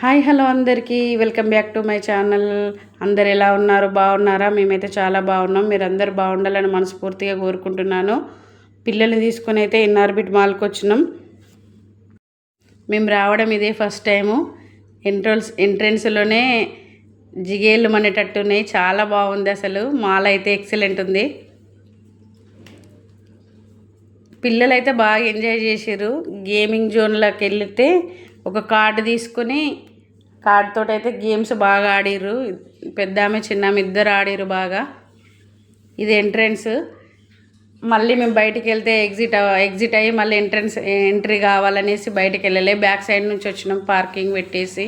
Hi hello అందరికీ. Welcome back to my channel. అందరు ఎలా ఉన్నారు? బాగున్నారా? మేమైతే చాలా బాగున్నాం. మీరు అందరు బాగుండాలని మనస్ఫూర్తిగా కోరుకుంటున్నాను. పిల్లల్ని తీసుకొని అయితే ఇన్నార్బిట్ మాల్కి వచ్చినాం. మేము రావడం ఇదే ఫస్ట్ టైము. ఎంట్రన్స్ ఎంట్రన్స్లోనే జిగేళ్ళు మనేటట్టు ఉన్నాయి చాలా బాగుంది అసలు. మాల్ అయితే ఎక్సలెంట్ ఉంది. పిల్లలైతే బాగా ఎంజాయ్ చేసారు గేమింగ్ జోన్లోకి వెళ్తే ఒక కార్డు తీసుకుని కార్డుతో అయితే గేమ్స్ బాగా ఆడిర్రు. పెద్ద ఆమె చిన్న ఆమె ఇద్దరు ఆడిర్రు బాగా. ఇది ఎంట్రన్స్. మళ్ళీ మేము బయటికి వెళ్తే ఎగ్జిట్ ఎగ్జిట్ అయ్యి మళ్ళీ ఎంట్రన్స్ ఎంట్రీ కావాలనేసి బయటికి వెళ్ళలే బ్యాక్ సైడ్ నుంచి వచ్చినాం పార్కింగ్ పెట్టేసి.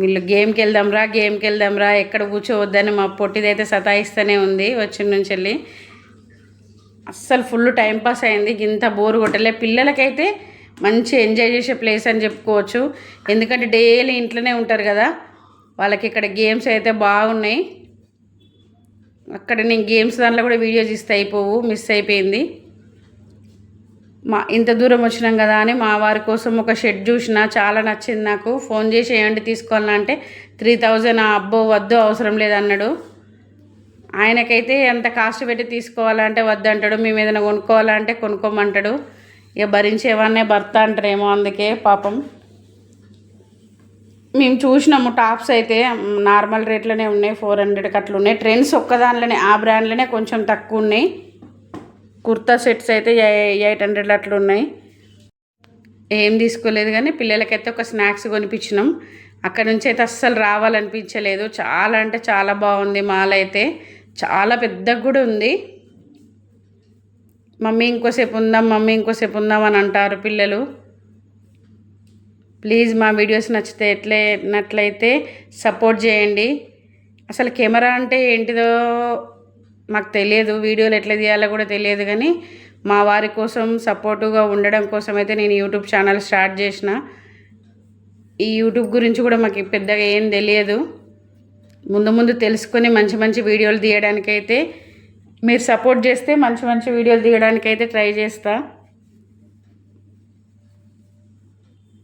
వీళ్ళు గేమ్కి వెళ్దాంరా గేమ్కి వెళ్దాంరా ఎక్కడ కూర్చోవద్దని మా పొట్టిదైతే సతాయిస్తూనే ఉంది వచ్చిన నుంచి వెళ్ళి అస్సలు ఫుల్ టైం పాస్ అయింది. ఇంత బోరు కొట్టలే. పిల్లలకైతే మంచి ఎంజాయ్ చేసే ప్లేస్ అని చెప్పుకోవచ్చు. ఎందుకంటే డైలీ ఇంట్లోనే ఉంటారు కదా. వాళ్ళకి ఇక్కడ గేమ్స్ అయితే బాగున్నాయి. అక్కడ నేను గేమ్స్ దాంట్లో కూడా వీడియోస్ ఇస్తే అయిపోవు మిస్ అయిపోయింది. మా ఇంత దూరం వచ్చినాం కదా అని మా వారి కోసం ఒక షెడ్ చూసిన చాలా నచ్చింది నాకు. ఫోన్ చేసి ఏమంటే తీసుకోవాలంటే త్రీ థౌజండ్ అబ్బో వద్దు అవసరం లేదన్నాడు ఆయనకైతే ఎంత కాస్ట్ పెట్టి తీసుకోవాలంటే వద్దంటాడు. మేము ఏదైనా కొనుక్కోవాలంటే కొనుక్కోమంటాడు. ఇక భరించేవన్నే భర్త అంటారేమో అందుకే పాపం. మేము చూసినాము టాప్స్ అయితే నార్మల్ రేట్లోనే ఉన్నాయి ఫోర్ హండ్రెడ్కి అట్లా ఉన్నాయి. ట్రెండ్స్ ఒక్కదానిలోనే ఆ బ్రాండ్లోనే కొంచెం తక్కువ ఉన్నాయి. కుర్తా సెట్స్ అయితే ఎయిట్ హండ్రెడ్ అట్లా ఉన్నాయి. ఏం తీసుకోలేదు కానీ పిల్లలకైతే ఒక స్నాక్స్ కొనిపించినాం. అక్కడ నుంచి అయితే అస్సలు రావాలనిపించలేదు. చాలా అంటే చాలా బాగుంది మాల్ అయితే. చాలా పెద్దగా కూడా ఉంది. మమ్మీ ఇంకోసేపు ఉందాం మమ్మీ ఇంకోసేపు ఉందాం అని అంటారు పిల్లలు. ప్లీజ్ మా వీడియోస్ నచ్చితే ఎట్లే నట్లయితే సపోర్ట్ చేయండి. అసలు కెమెరా అంటే ఏంటిదో మాకు తెలియదు వీడియోలు ఎట్లా తీయాలో కూడా తెలియదు కానీ మా వారి కోసం సపోర్టుగా ఉండడం కోసం అయితే నేను యూట్యూబ్ ఛానల్ స్టార్ట్ చేసిన. ఈ యూట్యూబ్ గురించి కూడా మాకు పెద్దగా ఏం తెలియదు. ముందు ముందు తెలుసుకొని మంచి మంచి వీడియోలు తీయడానికైతే మీరు సపోర్ట్ చేస్తే మంచి మంచి వీడియోలు తీయడానికైతే ట్రై చేస్తా.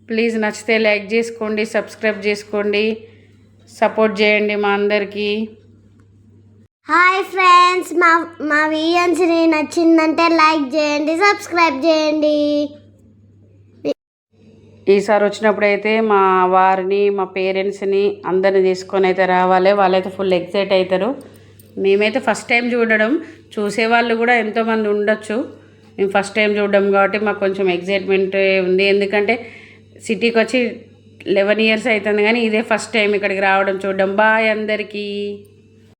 ప్లీజ్ నచ్చితే లైక్ చేసుకోండి సబ్స్క్రైబ్ చేసుకోండి సపోర్ట్ చేయండి మా అందరికీ. హాయ్ ఫ్రెండ్స్ మా మా వీడియోస్ని నచ్చిందంటే లైక్ చేయండి సబ్స్క్రైబ్ చేయండి. ఈసారి వచ్చినప్పుడు అయితే మా వారిని మా పేరెంట్స్ని అందరిని తీసుకొని అయితే రావాలి. వాళ్ళైతే ఫుల్ ఎక్సైట్ అవుతారు. మేమైతే ఫస్ట్ టైం చూడడం. చూసేవాళ్ళు కూడా ఎంతోమంది ఉండొచ్చు. మేము ఫస్ట్ టైం చూడడం కాబట్టి మాకు కొంచెం ఎగ్జైట్మెంట్ ఉంది. ఎందుకంటే సిటీకి వచ్చి లెవెన్ ఇయర్స్ అవుతుంది కానీ ఇదే ఫస్ట్ టైం ఇక్కడికి రావడం చూడడం. బాయ్ అందరికీ.